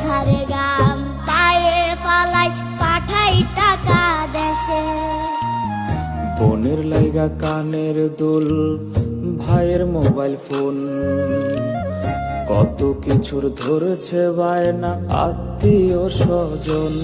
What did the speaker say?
মাথার গাম পায়ে ফালাই পাঠাই টাকা দেশে। বোনের লাইগা কানের দুল, ভাইয়ের মোবাইল ফোন। কত কিছুর ধরেছে বায়না আত্মীয় স্বজন।